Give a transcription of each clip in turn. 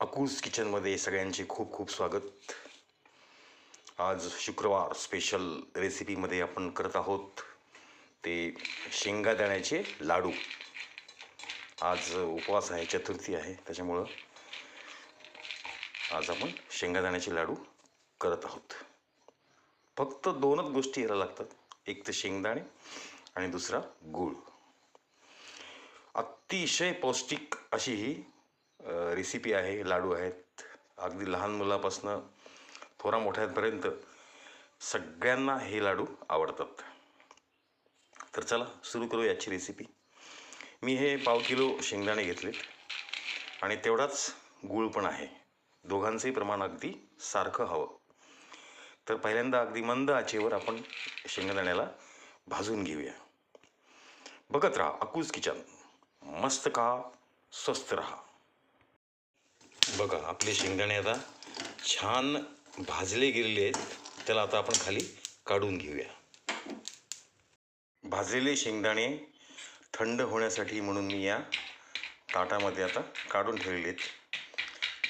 अकूज किचनमध्ये सगळ्यांचे खूप खूप स्वागत. आज शुक्रवार स्पेशल रेसिपीमध्ये आपण करत आहोत ते शेंगादाण्याचे लाडू. आज उपवास आहे चतुर्थी आहे त्याच्यामुळं आज आपण शेंगादाण्याचे लाडू करत आहोत. फक्त दोनच गोष्टी यायला लागतात. एक तर शेंगदाणे आणि दुसरा गूळ. अतिशय पौष्टिक अशी ही रेसिपी आहे लाडू आहेत. अगदी लहान मुलापासनं थोरा मोठ्यापर्यंत सगळ्यांना हे लाडू आवडतात. तर चला सुरू करू याची रेसिपी. मी हे पाव किलो शेंगदाणे घेतलेत आणि तेवढाच गूळ पण आहे. दोघांचंही प्रमाण अगदी सारखं हवं. तर पहिल्यांदा अगदी मंद आचेवर आपण शेंगदाण्याला भाजून घेऊया. बघत राहा अकूज किचन. मस्त का स्वस्त रहा. बघा आपले शेंगदाणे आता छान भाजले गेलेले आहेत. त्याला आता आपण खाली काढून घेऊया. भाजलेले शेंगदाणे थंड होण्यासाठी म्हणून मी या ताटामध्ये आता काढून ठेवलेले आहेत.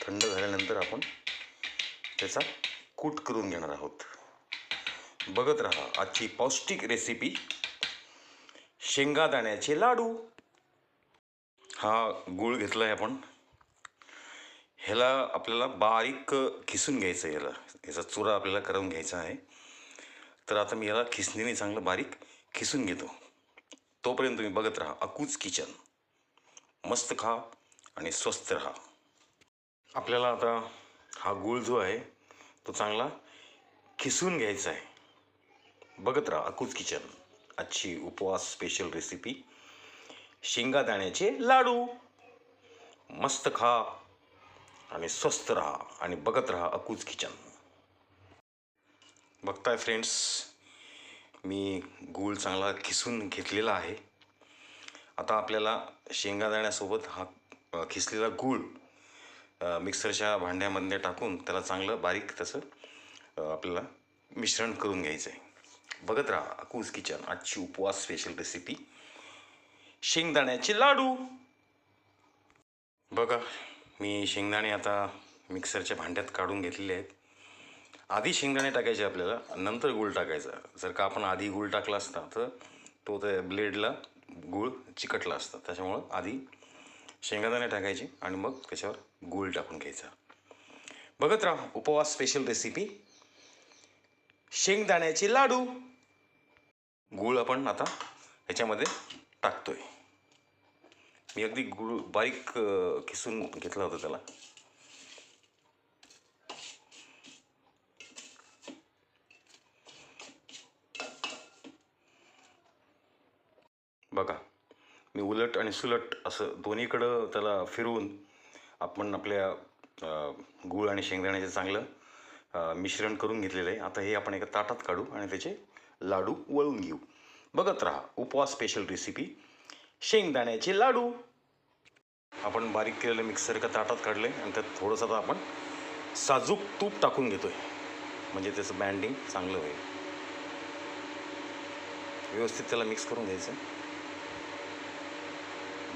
थंड झाल्यानंतर आपण त्याचा कूट करून घेणार आहोत. बघत राहा आजची पौष्टिक रेसिपी शेंगादाण्याचे लाडू. हा गूळ घेतला आहे आपण. ह्याला आपल्याला बारीक खिसून घ्यायचं आहे याला. याचा चुरा आपल्याला करून घ्यायचा आहे. तर आता मी याला खिसणीने चांगलं बारीक खिसून घेतो. तोपर्यंत तुम्ही बघत राहा अकूज किचन. मस्त खा आणि स्वस्त राहा. आपल्याला आता हा गुळ जो आहे तो चांगला खिसून घ्यायचा आहे. बघत राहा अकूज किचन. आजची उपवास स्पेशल रेसिपी शेंगादाण्याचे लाडू. मस्त खा. आणि स्वस्त राहा आणि बघत राहा अकूज किचन. बघताय फ्रेंड्स मी गूळ चांगला खिसून घेतलेला आहे. आता आपल्याला शेंगादाण्यासोबत हा खिसलेला गूळ मिक्सरच्या भांड्यामध्ये टाकून त्याला चांगलं बारीक तसं आपल्याला मिश्रण करून घ्यायचं आहे बघत राहा अकूज किचन आजची उपवास स्पेशल रेसिपी शेंगदाण्याचे लाडू. बघा. मी शेंगदाणे आता मिक्सरच्या भांड्यात काढून घेतलेले आहेत. आधी शेंगदाणे टाकायचे आपल्याला नंतर गूळ टाकायचा. जर का आपण आधी गूळ टाकला असता तर तो त्या ब्लेडला गूळ चिकटला असता. त्याच्यामुळं आधी शेंगदाणे टाकायचे आणि मग त्याच्यावर गूळ टाकून घ्यायचा. बघत राहा उपवास स्पेशल रेसिपी शेंगदाण्याचे लाडू. गूळ आपण आता ह्याच्यामध्ये टाकतोय. मी अगदी गुळ बारीक किसून खिसून घेतलं होतं त्याला. बघा मी उलट आणि सुलट असं दोन्हीकडं त्याला फिरवून आपण आपल्या गुळ गूळ आणि शेंगदाण्याचे चांगलं मिश्रण करून घेतलेलं आहे. आता हे आपण एका ताटात काढू आणि त्याचे लाडू वळून घेऊ. बघत राहा उपवास स्पेशल रेसिपी शेंगदाण्याचे लाडू. आपण बारीक केलेलं मिक्सर एका ताटात काढलं आहे आणि त्यात थोडंसं आता आपण साजूक तूप टाकून घेतो आहे म्हणजे त्याचं बँडिंग चांगलं होईल. व्यवस्थित त्याला मिक्स करून घ्यायचं.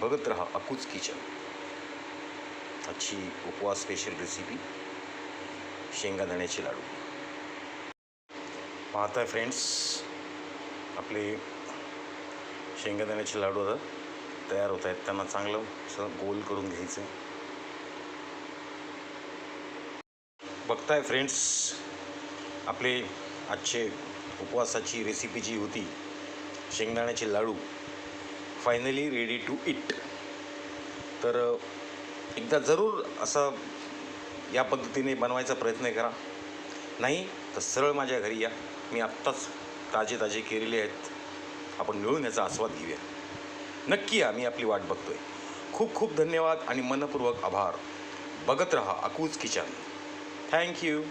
बघत राहा अकूच किचन. आजची उपवास स्पेशल रेसिपी शेंगादाण्याचे लाडू. पाहताय फ्रेंड्स आपले शेंगादाण्याचे लाडू आता तयार होत आहेत. त्यांना चांगलं असं गोल करून घ्यायचं. बघताय फ्रेंड्स आपले आजचे उपवासाची रेसिपी जी होती शेंगदाण्याचे लाडू. फायनली रेडी टू इट तर एकदा जरूर असं या पद्धतीने बनवायचा प्रयत्न करा. नाही तर सरळ माझ्या घरी या. मी आत्ताच ताजे ताजे केलेले आहेत. आपण मिळून याचा आस्वाद घेऊया. नक्की आम्ही आपली वाट बघतोय. खूप खूप धन्यवाद आणि मनपूर्वक आभार. बघत रहा अकूज किचन. थँक्यू